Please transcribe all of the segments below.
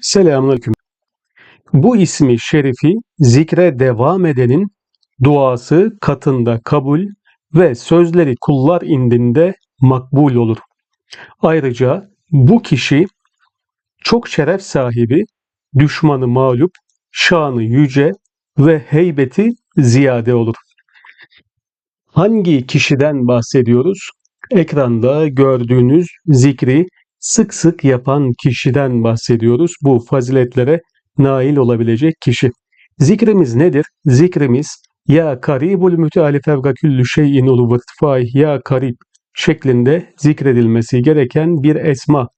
Selamünaleyküm. Bu ismi şerifi zikre devam edenin duası katında kabul ve sözleri kullar indinde makbul olur. Ayrıca bu kişi çok şeref sahibi, düşmanı mağlup, şanı yüce ve heybeti ziyade olur. Hangi kişiden bahsediyoruz? Ekranda gördüğünüz zikri sık sık yapan kişiden bahsediyoruz. Bu faziletlere nail olabilecek kişi. Zikrimiz nedir? Zikrimiz ya karibul müteali fevga küllü şeyin ulu ya karib şeklinde zikredilmesi gereken bir esma.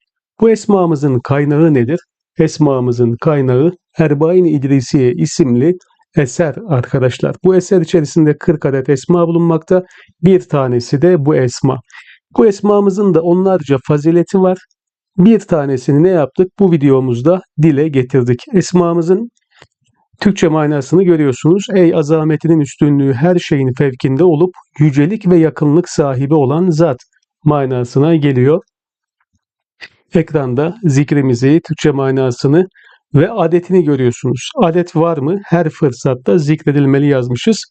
Bu esmamızın kaynağı nedir? Esmamızın kaynağı Erbain İdrisiye isimli eser arkadaşlar. Bu eser içerisinde 40 adet esma bulunmakta. Bir tanesi de bu esma. Bu esmamızın da onlarca fazileti var. Bir tanesini ne yaptık? Bu videomuzda dile getirdik. Esmamızın Türkçe manasını görüyorsunuz. Ey azametinin üstünlüğü her şeyin fevkinde olup yücelik ve yakınlık sahibi olan zat manasına geliyor. Ekranda zikrimizi, Türkçe manasını ve adetini görüyorsunuz. Adet var mı? Her fırsatta zikredilmeli yazmışız.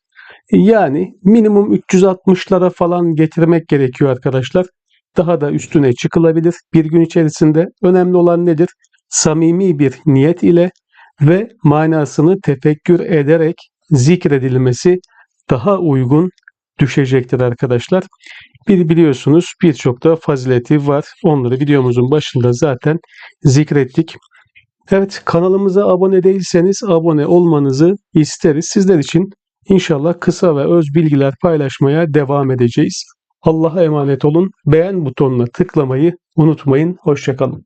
Yani minimum 360'lara falan getirmek gerekiyor arkadaşlar. Daha da üstüne çıkılabilir bir gün içerisinde. Önemli olan nedir? Samimi bir niyet ile ve manasını tefekkür ederek zikredilmesi daha uygun düşecektir arkadaşlar. Bir biliyorsunuz birçok da fazileti var. Onları videomuzun başında zaten zikrettik. Evet kanalımıza abone değilseniz abone olmanızı isteriz. Sizler için inşallah kısa ve öz bilgiler paylaşmaya devam edeceğiz. Allah'a emanet olun. Beğen butonuna tıklamayı unutmayın. Hoşçakalın.